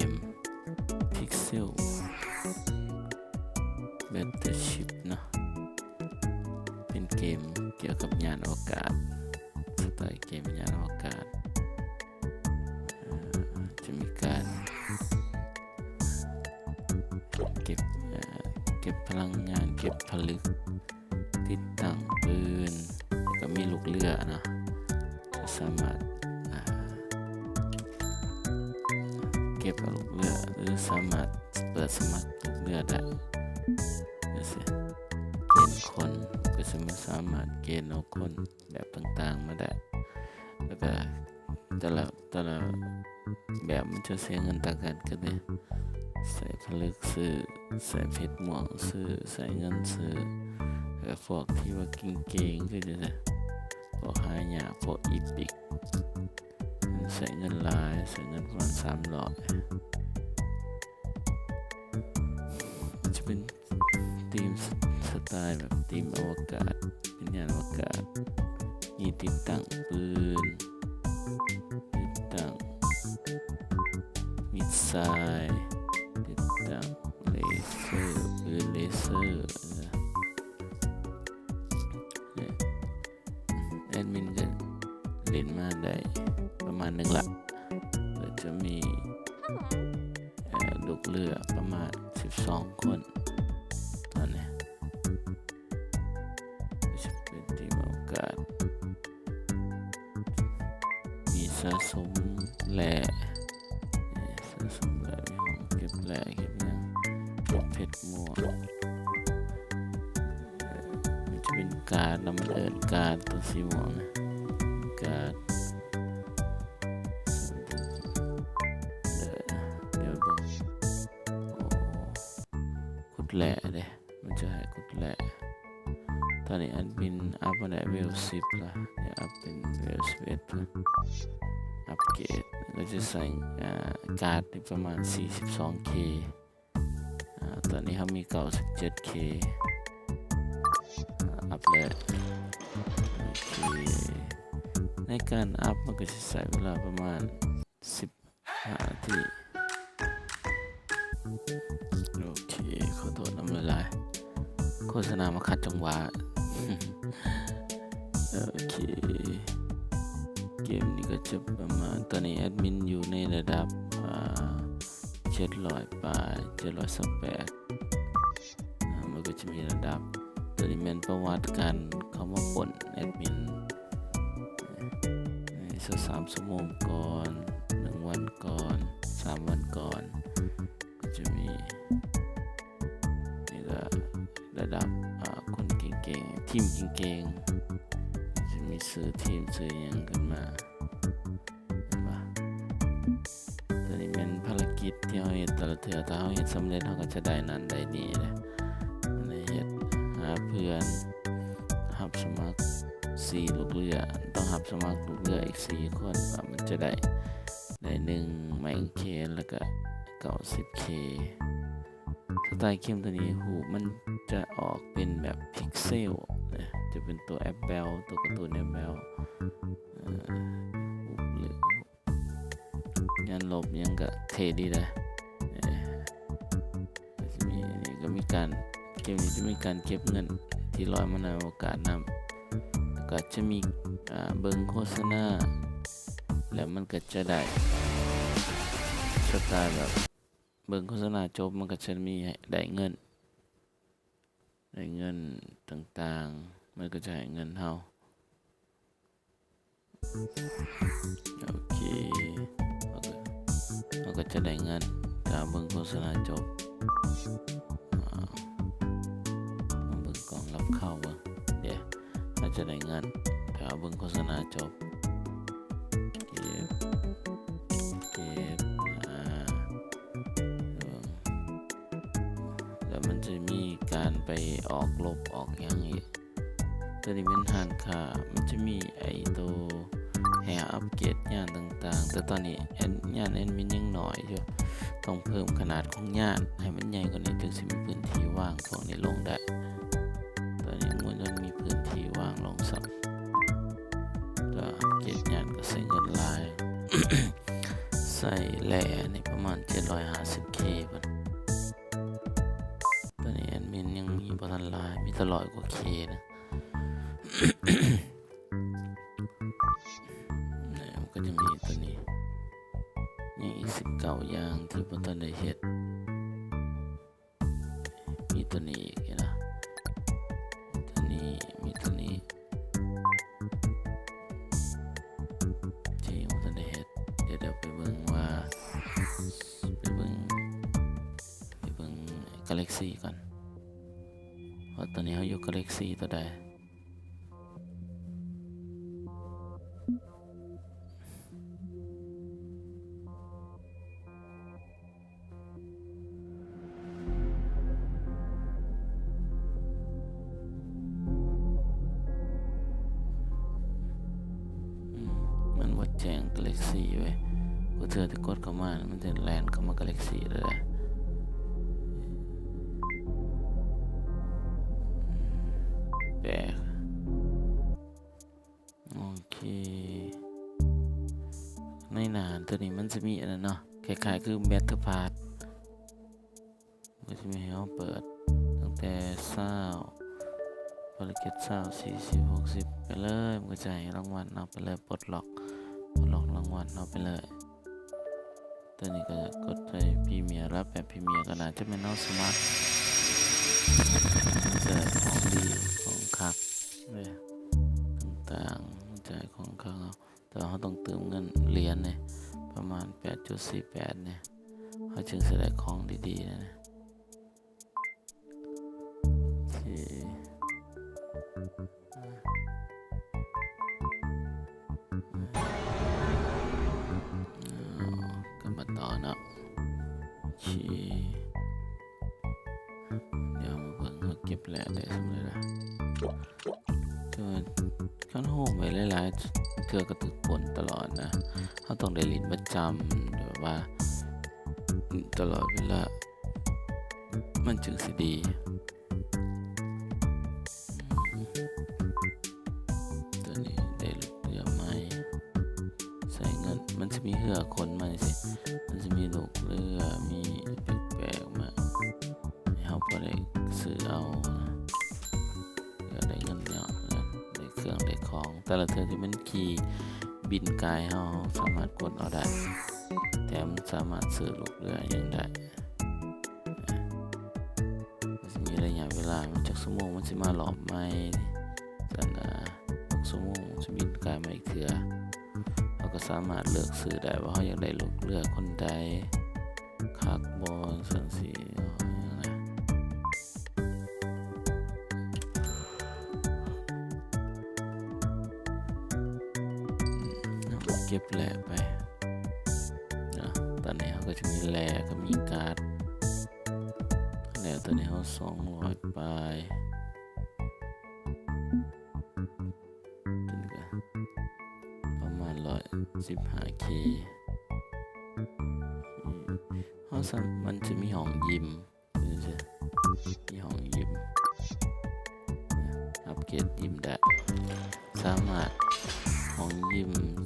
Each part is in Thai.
เกม Pixel Battleship เนะเป็นเกมเกี่ยวกับยานอวกาศสไตล์เกมยานอวกาศ จะมีการเก็บเอ่อเก็บพลังงานเก็บผลึก นแบบต่างๆมาได้แล้วก็แต่ละแต่ละแบบมันจะเสียเงินต่างกันก็เลยใส่ผลึกซื้อใส่เพชรม่วงซื้อใส่เงินซื้อแล้วพวกที่ว่าเก่งๆคือจะได้พวกหายาพวกอีพิกใส่เงินลายใส่เงินประมาณสามร้อยจะเป็น สไตล์แบบทีมอวกาศ เป็นยานอวกาศ มีติดตั้งปืน ติดตั้งมิสไซล์ติดตั้งเลเซอร์ปืนเลเซอร์นะแอดมินก็เล่นมาได้ประมาณหนึ่งละก็จะมีเอ่อลูกเรือประมาณ 12 คนะสมแหล่สะสมแหล่มีห้องเก็บแหล่เก็บหยังเก็บเพชรม่วมันจะเป็นการดำเนินการตัวสีม่วงนะการเอ่อเดี๋ยวบอ้ขุดแหล่เด้มันจะให้ขุดแหล่ตอนนี้อันบินอัพมาได้เวลสิบละเดี๋ยวอัพเป็นเวลสิบเอ็ดละ อัปเกรดก็จะใส่การ์ดที่ประมาณ 42k อตอนนี้เขามี 97k อัพเลยโอเคในการอัพมันก็จะใช้เวลาประมาณ 15นาทีโอเค ขอโทษน้ำละลายโฆษณามาขัดจังหวะ โอเค กมนี้ก็จะประมาณตอนนี้แอดมินอยู่ในระดับเจ็ดร้อยปลายเจ็ดร้อยสแปดมันก็จะมีระดับตัวนี้เป็นประวัติการเข้ามาปนแอดมินสักสามชั่วโมงก่อนหนึ่งวันก่อนสามวันก่อน ก็จะมีนี่ก็ระดับคนเก่งๆทีมเก่งๆ มีซื้อทีมซื้อหยังกันมาตัวนี้เป็นภารกิจที่เราเห็นแต่ละเทือถ้าเราเห็นสำเร็จเราก็จะได้นั่นได้นี่เลยในเฮ็ดหาเพื่อนหับสมัครสี่ลูกเรือต้องหับสมัครลูกเรืออีกสี่คนว่ามันจะได้ได้หนึ่งไมค์เคแล้วก็เก้าสิบเคสไตล์เกมตัวนี้หูมันจะออกเป็นแบบพิกเซล จะเป็นตัวแอปเบลตัวการ์ตูนแอปเบลหรือยันลบยังก็เทดีเลยเอ่อก็จะมีนนี้ก็มีการเกมนี้จะมีการเก็บเงินที่ลอยมาในอวกาศนำก็จะมีเบิงโฆษณาแล้วมันก็จะได้สไตล์แบบเบิงโฆษณาจบมันก็จะมีได้เงิน ได้เงินต่างๆ มันก็จะให้เงินเฮาโอเคเราก็จะได้เงินถ้าเบิงโฆษณาจบมาเบิ่งกล่องรับเข้าเบิ่งเดี๋ยวเราจะได้เงินถ้าเอาเบิ่งโฆษณาจบเก็บเก็บอ่าแล้วมันจะมีการไปออกลบออกหยังอีก ตัวนี้เป็นหานค่ามันจะมีไอ้ตัวแห่อัปเกรดย่านต่างๆ แต่ตอนนี้แอนย่านแอนมินยังหน่อยอยู่ต้องเพิ่มขนาดของย่านให้มันใหญ่กว่านี้ถึงจะมีพื้นที่ว่างพวกนี้ลงได้ ตอนนี้มันยังมีพื้นที่ว่างลงสัก กาแล็กซี่ก่อนว่าตอนนี้เขาอยู่กาแล็กซี่ตัวใดมันวัดแจ้งกาแล็กซี่ไว้กูเธอที่กดเข้ามา มันจะแลนเข้ามากาแล็กซี่เลย แปลกโอเค ในหนานตัวนี้มันจะมีอันนั้นเนาะคล้ายๆคือแบตเตอร์พาร์ทมันจะมีให้เราเปิด ตั้งแต่เศร้าภารกิจเศร้าสี่สิบหกสิบไปเลยมันก็จะให้รางวัลเอาไปเลยปลดล็อกปลดล็อกรางวัลเอาไปเลยตัวนี้ก็จะกดใจพรีเมียรับแบบพรีเมียก็น่าจะเป็นอาสมาร์ทเจอของดี ของคักเลยต่างๆมันจของคักเอาแต่เขาต้องเติมเงินเหรียญเนี่ยประมาณ 8.48 เนี่ยเขาจึงจะได้ของดีๆนะเนี่กันมาต่อเนาะชีเดี๋ยวมาเบิ่งเขาเก็บแหละได้สำเร็จละก็ขั้นโหมไปหลายๆเทือก็ตึกผลตลอดนะเขาต้องได้ลินประจำแบบว่า ตลอดเวลา มันจึงสิดี บินกายเขาสามารถกดเอาได้ แถมสามารถซื้อลูกเรืออยังได้มันจะมีระยะเวลามันจากชั่วโมงมันจะมาหลอบไหมสันนะหกชั่วโมงจะบินกายมาอีกเถื่อเราก็สามารถเลือกซื้อได้ว่าเขาอยากได้ลูกเลือคนใดคักบอลสันสี แหลไปนะตอนนี้เขาก็จะมีแหลก็มีการ์ดแหลตอนนี้เขาสองร้อยปลายถึงประมาณร้อยสิบห้าเคห้องสามมันจะมีห้องยิม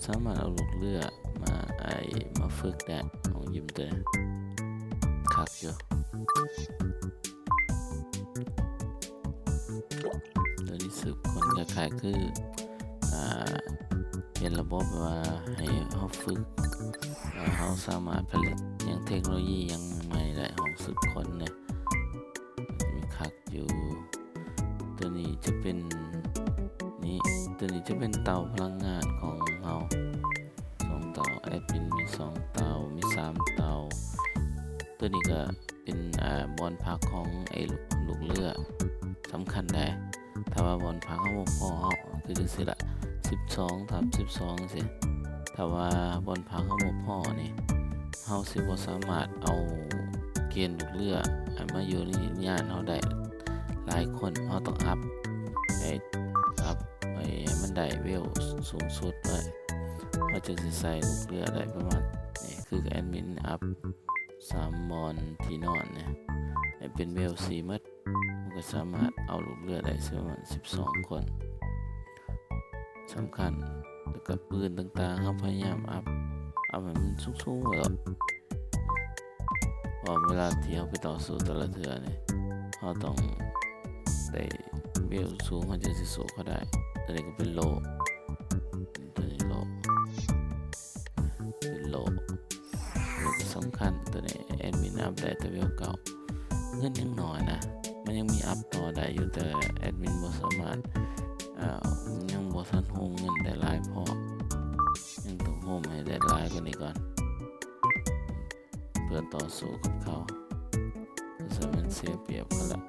สามารถเอาลูกเรือมาไอมาฝึกได้ห้องยิมเตัวนี้คักอยู่ตัวนี้สืบคนคล้ายๆคืออ่าเป็นระบบว่าให้เขาฝึกเขาสามารถผลิตอยังเทคโนโลยีอยังใหม่ได้ของสืบคนเนี่ยมีคักอยู่ ตัวนี้จะเป็นนี่ตัวนี้จะเป็นเตาพลังงาน แอดมินมีสองเตา มีสามเตา ตัวนี้ก็เป็นอ่าบอลพักของไอ้ลูกลูกเรือสำคัญได้ถ้าว่าบอลพักเขาบ่พอเขาคือจังซี่ละสิบสองทับสิบสองสิแต่ว่าบนพักเขาบ่พ่อนี่เฮาสิบ่สามารถเอาเกณฑ์ลูกเรือมาอยู่ในญาณเฮาได้หลายคนเฮาต้องอัพไปอัพไปให้มันได้เวลสูงสุดเล ยเฮาจึงสิใส่ลูกเรือได้ประมาณนี่คือแอดมินอัพสามมอนที่นอนเนี่ยให้เป็นเวลสีมัดมันก็สามารถเอาลูกเรือได้ประมาณสิบสองคนสำคัญแล้วก็ปืนต่างๆเขาพยายามอัพอัพให้มันสูงๆแล้วพอเวลาที่เขาไปต่อสู้แต่ละเทือเนี่ยเขาต้องได้เบลสูงเขาจะสิสูเขาได้แตัวนี้ก็เป็นโล สำคัญตัวนี้แอดมินอัพได้แต่เวลเก่าเงินยังน้อยนะ มันยังมีอัพต่อได้อยู่แต่แอดมินบ่สามารถอ่อยังบ่ทันโฮมเงินได้หลายพอยังต้องโฮมให้ได้หลายกว่านี้ก่อน เพื่อต่อสู้กับเขาจะมันเสียเปรียบกันละ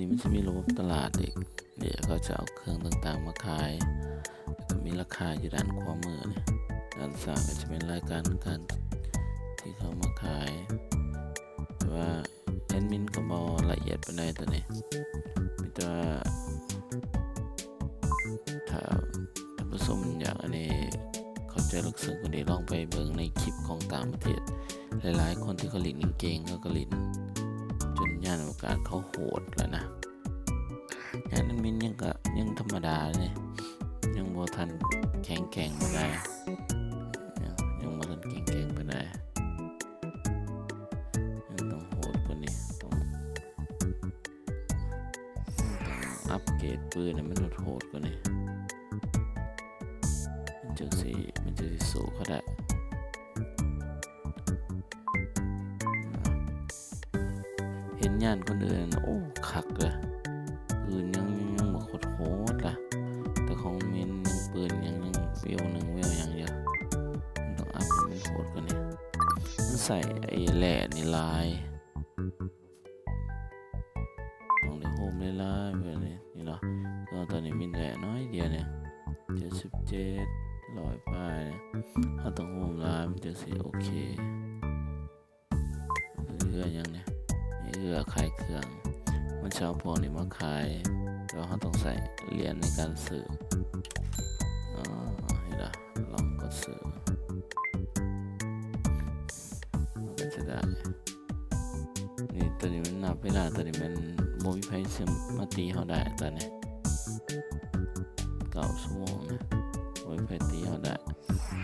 นี้มันจะมีระบบตลาดอีก เดี๋ยวก็จะเอาเครื่องต่างๆมาขายก็มีราคาอยู่ด้านขวามือเนี่ยด้านซ้ายก็จะเป็นรายการการที่เขามาขาย แต่ว่าแอดมินก็บอละเอียดไปในตัวนี้มีแต่ว่าถ้าท่านผู้ชมอยากอันนี้เข้าใจลึกซึ้งกว่านี้ลองไปเบิ่งในคลิปของต่างประเทศ หลายๆ คนที่เขาลินเก่งๆเขาก็ลินจน ย่านโอกาสเขาโหดแล้วนะย่านนั้นมินยังก็ยังธรรมดาเลยยังบ่ทันแข็งแกร่งไปได้ยังยังบ่ทันแข็งแกร่งไปได้ยังต้องโหดกว่านี้ต้องต้องอัปเกรดปืนให้มันโหดกว่านี้มันจะสิมันจะสิสู้เขาได้ นยานคนอื่น โอ้คักเลยปืนยังยังบอกโคตรโหดล่ะ แต่ของมินยังปืนยังยังเวลหนึ่งเวลอย่างเดียวมันต้องอัพมันโหดกว่านี้มันใส่ไอ้แหล่นี่ลายต้องได้โฮมได้ลายแบบนี้นี่เนาะก็ตอนนี้มีแหล่น้อยเดียวเนี่ยเจ็ดสิบเจ็ดร้อยป้ายเนี่ยถ้าต้องโฮมร้านมันจะสิโอเคเรื่อยังเนี่ย นี่เรือขายเครื่อง มันเช้าพวกนี้มาขายแล้วเขาต้องใส่เหรียญในการซื้ออ๋อเห็นละลองกดซื้อมันก็จะได้ นี่ตัวนี้มันนับเวลาตัวนี้มันโมบิไพซึมมาตีเขาได้ตอนนี้เก้าชั่วโมงนะโอ้ยไปตีเอาได้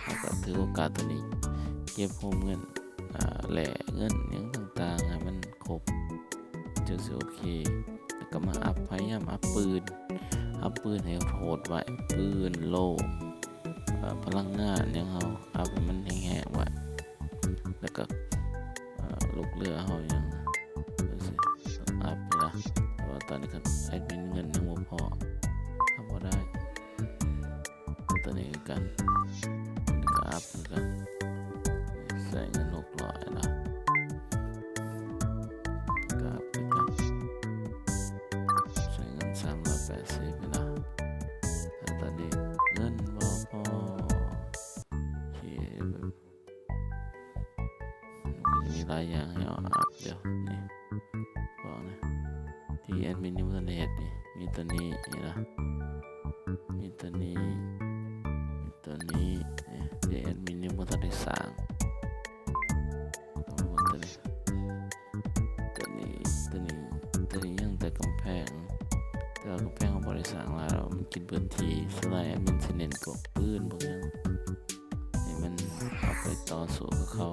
แล้วก็ถือโอกาสตัวนี้ เก็บโฮมเงินแหล่เงิน โอเค แล้วก็มาอัพพยายามอัพปืน อัพปืนให้โหดไว้ ปืนโล่พลังงานยังเขาอัพให้มันแห้งๆไว้ แล้วก็ลูกเรือเขายังอัพไปละแต่ว่าตอนนี้ก็แอดมินเงินยังบ่พอถ้าพอได้ตัวนี้คือกันนี่ก็อัพคือกันใส่เงินหกร้อยายอย่างให้เอาอัพเดี๋ยวนี่บอกนะที่แอดมินนิวเน็ตนี่มีตัวนี้นี่นะมีตัวนี้มีตัวนี้เนี่ยเดี๋ยวแอดมินยังบ่ทันได้สร้างต้องมาตัวนี้ตัวนี้ตัวนี้ตัวนี้ยังแต่กำแพงแต่ว่ากำแพงของบริษัทของเรามันกินพื้นทีสไลด์แอดมินสเน้นพวกปืนพวกหยังให้มันเอาไปต่อสู้กับเขา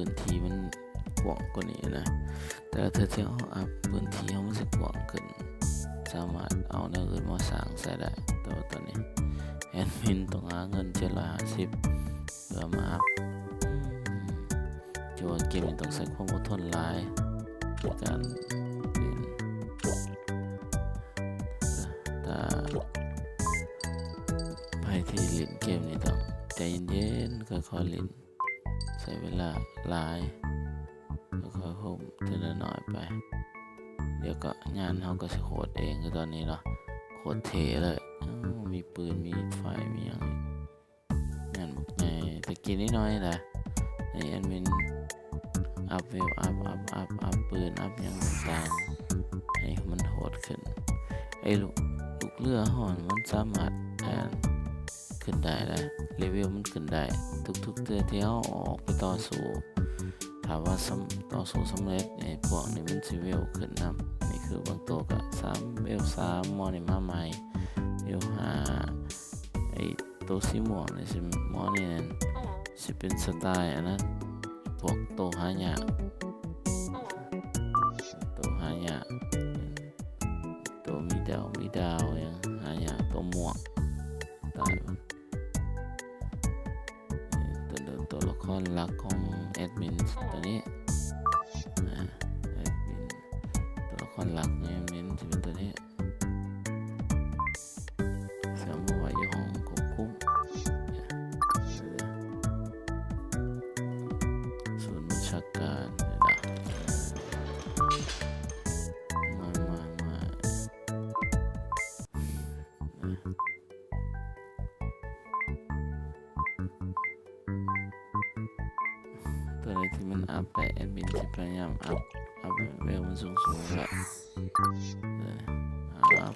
พื้นที่มันกว้างกว่านี้นะ แต่ถ้าเที่ยวอัพพื้นที่เขามันจะกว้างขึ้น สามารถเอาแนวอื่นมาสร้างใส่ได้แต่ว่าตอนนี้แอดมินต้องหาเงินเจ็ดร้อยห้าสิบเพื่อมาอัพจะว่าเกมนี้ต้องใช้ความอดทนหลายในการเล่นถ้าใครที่เล่นเกมนี้ต้องใจเย็นๆค่อยๆเล่น เวลาหลายค่อยๆโฮมทีละหน่อยไป เดี๋ยวก็งานเขาก็จะโคดเองคือตอนนี้เนาะโคดเทเลย มีปืนมีไฟมีอย่างงานบุกไงต่กินนิดหน้อยแหละไอแอดมินอัพเวลอัพอัพอัพอัพปืนอัพอย่างต่างๆให้มันโหดขึ้นไอ้ลูกลูกเรือห่อนมันสามารถอ่า ขึ้นได้นะเลเวลมันขึ้นได้ ทุกๆเตือที่เขาออกไปต่อสู้ถามว่าสำต่อสู้สำเร็จไอ้พวกนี้มันสิเวลขึ้นนำนี่คือบางตัวก็สามเวลสามมอนี่มาใหม่เวลห้าไอ้ตัวสีม่วงนี่สิมอนี่นั่นสิเป็นสไตล์อันนั้นพวกตัวหายากตัวหายากตัวมีดาวมีดาว มิ ตัวไหนที่มันอัพได้แอดมินจะพยายามอัพอัพเวลมันสูงสูงๆละเอออัพ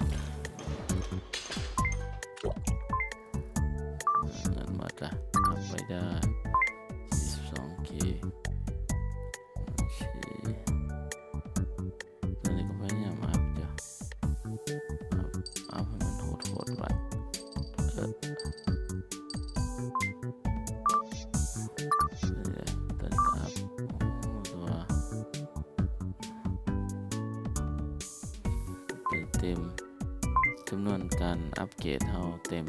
เต็มจำนวนการอัปเกรดเท่าเต็ม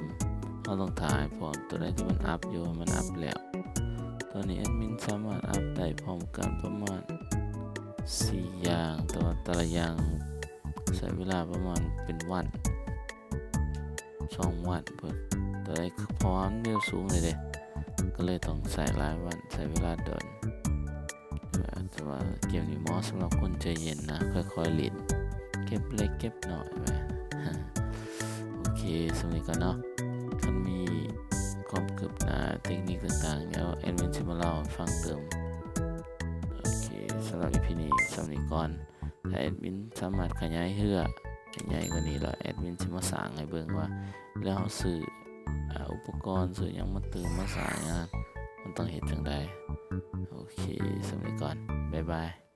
เราต้องถ่ายพร้อมตัวใดที่มันอัพอยู่มันอัพแล้วตอนนี้แอดมินสามารถอัพได้พร้อมกันประมาณ 4 อย่างแต่ว่าแต่ละอย่างใช้เวลาประมาณเป็นวันสองวันเพื่อตัวใดพร้อมเร็วสูงเลยเด้ก็เลยต้องใส่หลายวันใช้เวลาเดินแต่ว่าเกมนี้มาะสำหรับคนใจเย็นนะค่อยๆเล่น ก็บเล็กเก็บหน่อยไปโอเคสมัยก่อนเนาะมันมีความคืบหนาเทคนิคต่างๆเดี๋ยวแอดมินจะมาเล่าฟังเติมโอเคสำหรับ EP นี้สำหรับก่อนถ้าแอดมินสามารถขยายเหือใหญ่กว่านี้แล้วแอดมินจะมาสร้างให้เบิ่งว่าแล้วเราซื้ออุปกรณ์ซื้อยังมาเติมมาสร้างงานมันต้องเฮ็ดจังใดโอเคสำหรับก่อนบ๊ายบาย